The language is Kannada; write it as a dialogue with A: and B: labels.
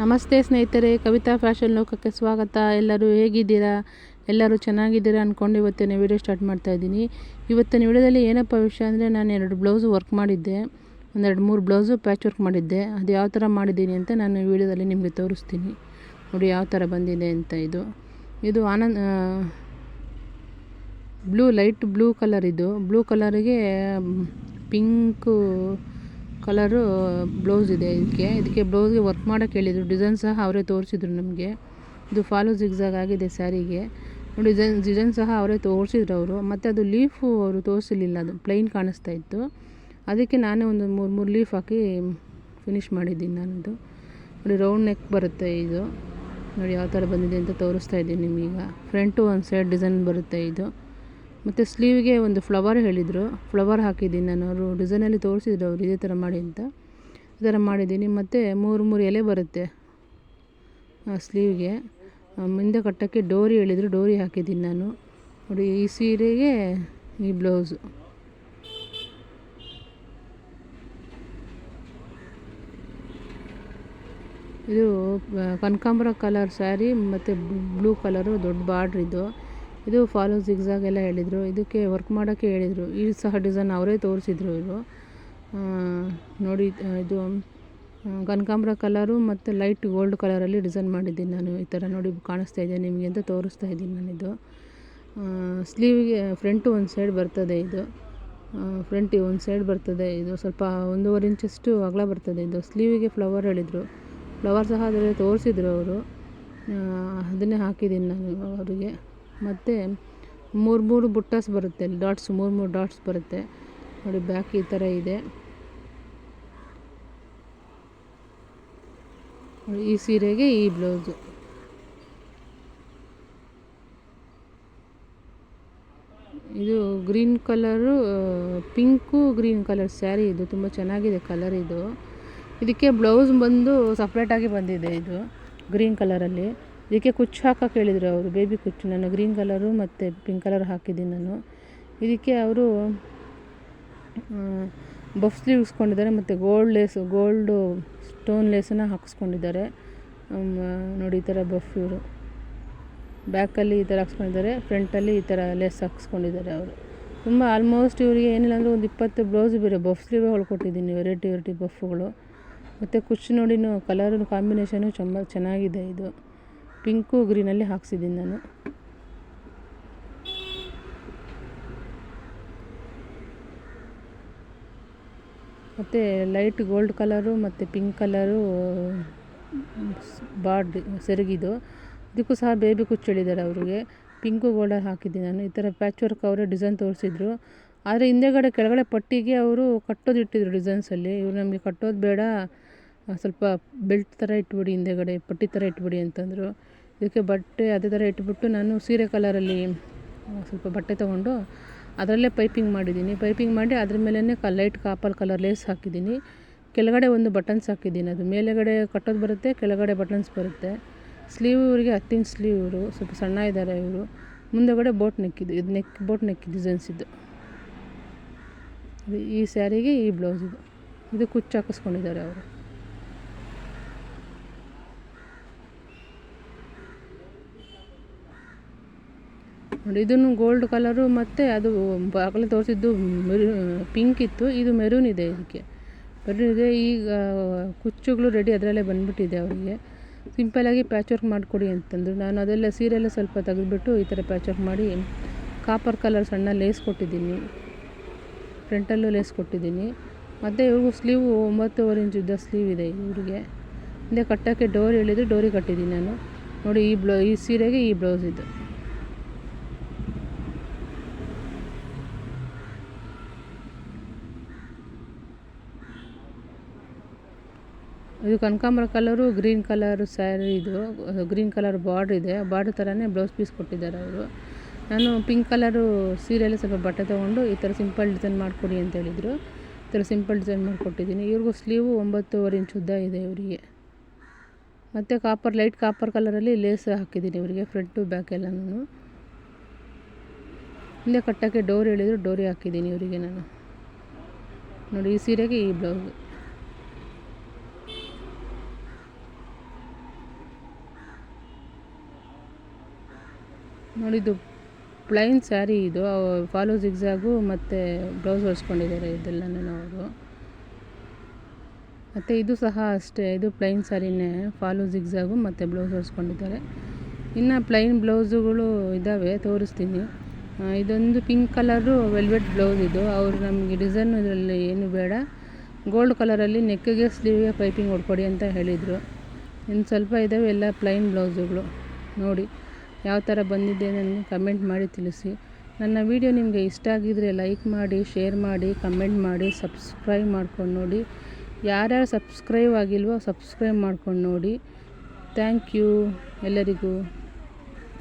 A: ನಮಸ್ತೆ ಸ್ನೇಹಿತರೆ, ಕವಿತಾ ಫ್ಯಾಷನ್ ಲೋಕಕ್ಕೆ ಸ್ವಾಗತ. ಎಲ್ಲರೂ ಹೇಗಿದ್ದೀರಾ? ಎಲ್ಲರೂ ಚೆನ್ನಾಗಿದ್ದೀರಾ ಅಂದ್ಕೊಂಡು ಇವತ್ತಿನ ವಿಡಿಯೋ ಸ್ಟಾರ್ಟ್ ಮಾಡ್ತಾ ಇದ್ದೀನಿ. ಇವತ್ತಿನ ವಿಡಿಯೋದಲ್ಲಿ ಏನಪ್ಪ ವಿಷಯ ಅಂದರೆ ನಾನು ಎರಡು ಬ್ಲೌಸು ವರ್ಕ್ ಮಾಡಿದ್ದೆ. ಒಂದೆರಡು ಮೂರು ಬ್ಲೌಸು ಪ್ಯಾಚ್ ವರ್ಕ್ ಮಾಡಿದ್ದೆ. ಅದು ಯಾವ ಥರ ಮಾಡಿದ್ದೀನಿ ಅಂತ ನಾನು ವಿಡಿಯೋದಲ್ಲಿ ನಿಮಗೆ ತೋರಿಸ್ತೀನಿ. ನೋಡಿ ಯಾವ ಥರ ಬಂದಿದೆ ಅಂತ ಇದು. ಇದು Anand blue light blue colour ಇದು. ಬ್ಲೂ ಕಲರಿಗೆ ಪಿಂಕು ಕಲರು ಬ್ಲೌಸ್ ಇದೆ ಇದಕ್ಕೆ. ಇದಕ್ಕೆ ಬ್ಲೌಸ್ಗೆ ವರ್ಕ್ ಮಾಡೋಕ್ಕೆ ಹೇಳಿದರು. ಡಿಸೈನ್ ಸಹ ಅವರೇ ತೋರಿಸಿದ್ರು ನಮಗೆ. ಇದು ಫಾಲೋ ಜಿಗ್ಸಾಗ್ ಆಗಿದೆ ಸ್ಯಾರಿಗೆ. ಡಿಸೈನ್ ಡಿಸೈನ್ ಸಹ ಅವರೇ ತೋರಿಸಿದ್ರು ಅವರು. ಮತ್ತು ಅದು ಲೀಫು ಅವರು ತೋರಿಸಲಿಲ್ಲ ಅದು ಪ್ಲೈನ್ ಕಾಣಿಸ್ತಾ ಇತ್ತು. ಅದಕ್ಕೆ ನಾನೇ ಒಂದು ಮೂರು ಮೂರು ಲೀಫ್ ಹಾಕಿ ಫಿನಿಷ್ ಮಾಡಿದ್ದೀನಿ ನಾನದು. ನೋಡಿ ರೌಂಡ್ ನೆಕ್ ಬರುತ್ತೆ ಇದು. ನೋಡಿ, ಯಾವ ಥರ ಬಂದಿದೆ ಅಂತ ತೋರಿಸ್ತಾ ಇದ್ದೀನಿ ನಿಮಗೀಗ ಫ್ರಂಟು ಒಂದು ಸೈಡ್ ಡಿಸೈನ್ ಬರುತ್ತೆ ಇದು. ಮತ್ತು ಸ್ಲೀವ್ಗೆ ಒಂದು ಫ್ಲವರ್ ಹೇಳಿದರು. ಫ್ಲವರ್ ಹಾಕಿದ್ದೀನಿ ನಾನು. ಅವರು ಡಿಸೈನಲ್ಲಿ ತೋರಿಸಿದ್ರು ಅವರು ಇದೇ ಥರ ಮಾಡಿ ಅಂತ. ಈ ಥರ ಮಾಡಿದ್ದೀನಿ. ಮತ್ತು ಮೂರು ಮೂರು ಎಲೆ ಬರುತ್ತೆ ಸ್ಲೀವ್ಗೆ. ಮುಂದೆ ಕಟ್ಟೋಕ್ಕೆ ಡೋರಿ ಹೇಳಿದರು. ಡೋರಿ ಹಾಕಿದ್ದೀನಿ ನಾನು. ನೋಡಿ, ಈ ಸೀರೆಗೆ ಈ ಬ್ಲೌಸು. ಇದು ಕನಕಾಂಬರ ಕಲರ್ ಸ್ಯಾರಿ ಮತ್ತು ಬ್ಲೂ ಕಲರು ದೊಡ್ಡ ಬಾರ್ಡ್ರ್ ಇದು ಫಾಲೋ ಜಿಗ್ಸಾಗ್ ಎಲ್ಲ ಹೇಳಿದರು. ಇದಕ್ಕೆ ವರ್ಕ್ ಮಾಡೋಕ್ಕೆ ಹೇಳಿದರು. ಈ ಸಹ ಡಿಸೈನ್ ಅವರೇ ತೋರಿಸಿದ್ರು ಇವರು. ನೋಡಿ ಇದು ಕನಕಾಂಬ್ರ ಕಲರು ಮತ್ತು ಲೈಟ್ ಗೋಲ್ಡ್ ಕಲರಲ್ಲಿ ಡಿಸೈನ್ ಮಾಡಿದ್ದೀನಿ ನಾನು. ಈ ಥರ ನೋಡಿ ಕಾಣಿಸ್ತಾ ಇದೆ ನಿಮಗೆ ಅಂತ ತೋರಿಸ್ತಾ ಇದ್ದೀನಿ ನಾನಿದು ಸ್ಲೀವ್ಗೆ ಫ್ರಂಟು ಒಂದು ಸೈಡ್ ಬರ್ತದೆ ಇದು. ಫ್ರಂಟ್ ಒಂದು ಸೈಡ್ ಬರ್ತದೆ ಇದು. ಸ್ವಲ್ಪ ಒಂದೂವರೆ ಇಂಚಷ್ಟು ಅಗಲ ಬರ್ತದೆ ಇದು. ಸ್ಲೀವಿಗೆ ಫ್ಲವರ್ ಹೇಳಿದರು. ಫ್ಲವರ್ ಸಹ ಅದರಲ್ಲಿ ತೋರಿಸಿದ್ರು ಅವರು. ಅದನ್ನೇ ಹಾಕಿದ್ದೀನಿ ನಾನು ಅವರಿಗೆ. ಮತ್ತು ಮೂರು ಮೂರು ಬುಟ್ಟಸ್ ಬರುತ್ತೆ ಡಾಟ್ಸ್, ಮೂರು ಮೂರು ಡಾಟ್ಸ್ ಬರುತ್ತೆ. ನೋಡಿ, ಬ್ಯಾಕ್ ಈ ಥರ ಇದೆ. ಈ ಸೀರೆಗೆ ಈ ಬ್ಲೌಸು. ಇದು green colour pink green colour saree ಇದು. ತುಂಬ ಚೆನ್ನಾಗಿದೆ ಕಲರ್ ಇದು. ಇದಕ್ಕೆ ಬ್ಲೌಸ್ ಬಂದು ಸಪ್ರೇಟಾಗಿ ಬಂದಿದೆ ಇದು, ಗ್ರೀನ್ ಕಲರಲ್ಲಿ. ಇದಕ್ಕೆ ಕುಚ್ಚು ಹಾಕೋಕೆ ಹೇಳಿದರು ಅವರು ಬೇಬಿ ಕುಚ್ಚು ನಾನು ಗ್ರೀನ್ ಕಲರು ಮತ್ತು ಪಿಂಕ್ ಕಲರ್ ಹಾಕಿದ್ದೀನಿ ನಾನು. ಇದಕ್ಕೆ ಅವರು ಬಫ್ ಸ್ಲೀವ್ ಇಸ್ಕೊಂಡಿದ್ದಾರೆ ಮತ್ತು ಗೋಲ್ಡ್ ಲೇಸು ಗೋಲ್ಡು ಸ್ಟೋನ್ ಲೇಸನ್ನು ಹಾಕಿಸ್ಕೊಂಡಿದ್ದಾರೆ. ನೋಡಿ ಈ ಥರ ಬಫ್ ಇವರು. ಬ್ಯಾಕಲ್ಲಿ ಈ ಥರ ಹಾಕ್ಸ್ಕೊಂಡಿದ್ದಾರೆ ಫ್ರಂಟಲ್ಲಿ ಈ ಥರ ಲೇಸ್ ಹಾಕ್ಸ್ಕೊಂಡಿದ್ದಾರೆ ಅವರು. ತುಂಬ ಆಲ್ಮೋಸ್ಟ್ ಇವರಿಗೆ ಏನಿಲ್ಲ ಅಂದರೆ ಒಂದು ಇಪ್ಪತ್ತು ಬ್ಲೌಸ್ ಬೇರೆ ಬಫ್ ಸ್ಲೀವೇ ಹೊಳ್ಕೊಟ್ಟಿದ್ದೀನಿ ವೆರೈಟಿ ವೆರೈಟಿ ಬಫ್ಗಳು ಮತ್ತು ಕುಚ್ಚು ನೋಡಿನೂ ಕಲರ್ ಕಾಂಬಿನೇಷನು ತುಂಬ ಚೆನ್ನಾಗಿದೆ ಇದು. ಪಿಂಕು ಗ್ರೀನಲ್ಲಿ ಹಾಕ್ಸಿದ್ದೀನಿ ನಾನು. ಮತ್ತು ಲೈಟ್ ಗೋಲ್ಡ್ ಕಲರು ಮತ್ತು ಪಿಂಕ್ ಕಲರು ಬಾಡ್ ಸೆರಗಿದು ಇದಕ್ಕೂ ಸಹ ಬೇಬಿ ಕುಚ್ಚಳಿದ್ದಾರೆ ಅವರಿಗೆ. ಪಿಂಕು ಗೋಲ್ಡ್ ಹಾಕಿದ್ದೀನಿ ನಾನು. ಈ ಥರ ಪ್ಯಾಚ್ ವರ್ಕ್ ಅವರೇ ಡಿಸೈನ್ ತೋರಿಸಿದ್ರು. ಆದರೆ ಹಿಂದೆಗಡೆ ಕೆಳಗಡೆ ಪಟ್ಟಿಗೆ ಅವರು ಕಟ್ಟೋದು ಇಟ್ಟಿದ್ರು ಡಿಸೈನ್ಸಲ್ಲಿ ಇವರು ನಮಗೆ ಕಟ್ಟೋದು ಬೇಡ. ಸ್ವಲ್ಪ ಬೆಲ್ಟ್ ಥರ ಇಟ್ಬಿಡಿ ಹಿಂದೆಗಡೆ, ಪಟ್ಟಿ ಥರ ಇಟ್ಬಿಡಿ ಅಂತಂದರು. ಇದಕ್ಕೆ ಬಟ್ಟೆ, ಅದೇ ಥರ ಇಟ್ಬಿಟ್ಟು ನಾನು ಸೀರೆ ಕಲರಲ್ಲಿ ಸ್ವಲ್ಪ ಬಟ್ಟೆ ತೊಗೊಂಡು ಅದರಲ್ಲೇ ಪೈಪಿಂಗ್ ಮಾಡಿದ್ದೀನಿ. ಪೈಪಿಂಗ್ ಮಾಡಿ ಅದ್ರ ಮೇಲೇ ಕ, ಲೈಟ್ ಕಾಪಲ್ ಕಲರ್ ಲೇಸ್ ಹಾಕಿದ್ದೀನಿ. ಕೆಳಗಡೆ ಒಂದು ಬಟನ್ಸ್ ಹಾಕಿದ್ದೀನಿ ಅದು. ಮೇಲೆಗಡೆ ಕಟ್ಟೋದು ಬರುತ್ತೆ, ಕೆಳಗಡೆ ಬಟನ್ಸ್ ಬರುತ್ತೆ. ಸ್ಲೀವ್ ಇವರಿಗೆ ಹತ್ತಿನ ಸ್ಲೀವ್ ಇವರು, ಸ್ವಲ್ಪ ಸಣ್ಣ ಇದ್ದಾರೆ ಇವರು. ಮುಂದೆಗಡೆ ಬೋಟ್ ನೆಕ್ಕಿದ್ದು, ಇದು ನೆಕ್, ಬೋಟ್ ನೆಕ್ ಡಿಸೈನ್ಸ್ ಇದು. ಈ ಸ್ಯಾರಿಗೆ ಈ ಬ್ಲೌಸ್ ಇದು. ಇದು ಕುಚ್ಚು ಹಾಕಿಸ್ಕೊಂಡಿದ್ದಾರೆ ಅವರು. ನೋಡಿ ಇದನ್ನು ಗೋಲ್ಡ್ ಕಲರು ಮತ್ತು ಅದು ಆಗಲೇ ತೋರಿಸಿದ್ದು ಮೆರು ಪಿಂಕ್ ಇತ್ತು. ಇದು ಮೆರೂನ್ ಇದೆ ಇದಕ್ಕೆ. ಮೆರೂನ್ ಇದೆ. ಈಗ ಕುಚ್ಚುಗಳು ರೆಡಿ ಅದರಲ್ಲೇ ಬಂದುಬಿಟ್ಟಿದೆ ಅವರಿಗೆ. ಸಿಂಪಲಾಗಿ ಪ್ಯಾಚ್ ವರ್ಕ್ ಮಾಡಿಕೊಡಿ ಅಂತಂದರು. ನಾನು ಅದೆಲ್ಲ ಸೀರೆಲ್ಲ ಸ್ವಲ್ಪ ತೆಗೆದುಬಿಟ್ಟು ಈ ಥರ ಪ್ಯಾಚ್ ವರ್ಕ್ ಮಾಡಿ ಕಾಪರ್ ಕಲರ್ ಸಣ್ಣ ಲೇಸ್ ಕೊಟ್ಟಿದ್ದೀನಿ. ಫ್ರಂಟಲ್ಲೂ ಲೇಸ್ ಕೊಟ್ಟಿದ್ದೀನಿ. ಮತ್ತು ಇವ್ರಿಗೂ ಸ್ಲೀವು ಒಂಬತ್ತುವರೆ ಇದ್ದ ಸ್ಲೀವ್ ಇದೆ ಇವರಿಗೆ. ಹಿಂದೆ ಕಟ್ಟೋಕ್ಕೆ ಡೋರ್ ಹೇಳಿದ್ರು. ಡೋರಿ ಕಟ್ಟಿದ್ದೀನಿ ನಾನು. ನೋಡಿ ಈ ಬ್ಲೌ, ಈ ಸೀರೆಗೆ ಈ ಬ್ಲೌಸ್ ಇದು. ಇದು ಕನಕಾಂಬರ ಕಲರು, ಗ್ರೀನ್ ಕಲರ್ ಸ್ಯಾರಿ ಇದು, ಗ್ರೀನ್ ಕಲರ್ ಬಾರ್ಡ್ರ್ ಇದೆ. ಬಾರ್ಡ್ರ್ ಥರನೇ ಬ್ಲೌಸ್ ಪೀಸ್ ಕೊಟ್ಟಿದ್ದಾರೆ ಅವರು. ನಾನು ಪಿಂಕ್ ಕಲರು ಸೀರೆಯಲ್ಲಿ ಸ್ವಲ್ಪ ಬಟ್ಟೆ ತೊಗೊಂಡು ಈ ಥರ ಸಿಂಪಲ್ ಡಿಸೈನ್ ಮಾಡಿಕೊಡಿ ಅಂತ ಹೇಳಿದರು. ಈ ಥರ ಸಿಂಪಲ್ ಡಿಸೈನ್ ಮಾಡಿಕೊಟ್ಟಿದ್ದೀನಿ. ಇವ್ರಿಗೂ ಸ್ಲೀವು ಒಂಬತ್ತುವರೆ ಇಂಚ್ ಉದ್ದ ಇದೆ ಇವರಿಗೆ. ಮತ್ತು ಕಾಪರ್, ಲೈಟ್ ಕಾಪರ್ ಕಲರಲ್ಲಿ ಲೇಸ್ ಹಾಕಿದ್ದೀನಿ ಇವರಿಗೆ, ಫ್ರಂಟು ಬ್ಯಾಕ್ ಎಲ್ಲನೂ. ಇಲ್ಲೇ ಕಟ್ಟೋಕ್ಕೆ ಡೋರಿ ಹೇಳಿದ್ರು, ಡೋರಿ ಹಾಕಿದ್ದೀನಿ ಇವರಿಗೆ ನಾನು. ನೋಡಿ, ಈ ಸೀರೆಗೆ ಈ ಬ್ಲೌಸು. ನೋಡಿ, ಇದು ಪ್ಲೈನ್ ಸ್ಯಾರಿ ಇದು. ಫಾಲೋ ಜಿಗ್ಜಾಗು ಮತ್ತು ಬ್ಲೌಸ್ ಹೊಲ್ಸ್ಕೊಂಡಿದ್ದಾರೆ ಇದೆಲ್ಲನೂ ಅವರು ಮತ್ತು ಇದು ಸಹ ಅಷ್ಟೇ, ಇದು ಪ್ಲೈನ್ ಸ್ಯಾರಿನೇ ಫಾಲೋ ಜಿಗ್ಜಾಗು ಮತ್ತು ಬ್ಲೌಸ್ ಹೊಲ್ಸ್ಕೊಂಡಿದ್ದಾರೆ ಇನ್ನು ಪ್ಲೈನ್ ಬ್ಲೌಸುಗಳು ಇದ್ದಾವೆ ತೋರಿಸ್ತೀನಿ. ಇದೊಂದು ಪಿಂಕ್ ಕಲರು ವೆಲ್ವೆಟ್ ಬ್ಲೌಸ್ ಇದು. ಅವರು ನಮಗೆ ಡಿಸೈನ್ ಇದರಲ್ಲಿ ಏನು ಬೇಡ. ಗೋಲ್ಡ್ ಕಲರಲ್ಲಿ ನೆಕ್ಕಿಗೆ ಸ್ಲೀವ್ಗೆ ಪೈಪಿಂಗ್ ಹೊಡ್ಕೊಡಿ ಅಂತ ಹೇಳಿದರು. ಇನ್ನು ಸ್ವಲ್ಪ ಇದ್ದಾವೆ ಎಲ್ಲ ಪ್ಲೈನ್ ಬ್ಲೌಸುಗಳು ನೋಡಿ. ಯಾವ ಥರ ಬಂದಿದೆ ನನಗೆ ಕಮೆಂಟ್ ಮಾಡಿ ತಿಳಿಸಿ. ನನ್ನ ವಿಡಿಯೋ ನಿಮಗೆ ಇಷ್ಟ ಆಗಿದ್ದರೆ ಲೈಕ್ ಮಾಡಿ ಶೇರ್ ಮಾಡಿ ಕಮೆಂಟ್ ಮಾಡಿ ಸಬ್ಸ್ಕ್ರೈಬ್ ಮಾಡ್ಕೊಂಡು ನೋಡಿ. ಯಾರ್ಯಾರು ಸಬ್ಸ್ಕ್ರೈಬ್ ಆಗಿಲ್ವೋ ಸಬ್ಸ್ಕ್ರೈಬ್ ಮಾಡ್ಕೊಂಡು ನೋಡಿ. ಥ್ಯಾಂಕ್ ಯು ಎಲ್ಲರಿಗೂ.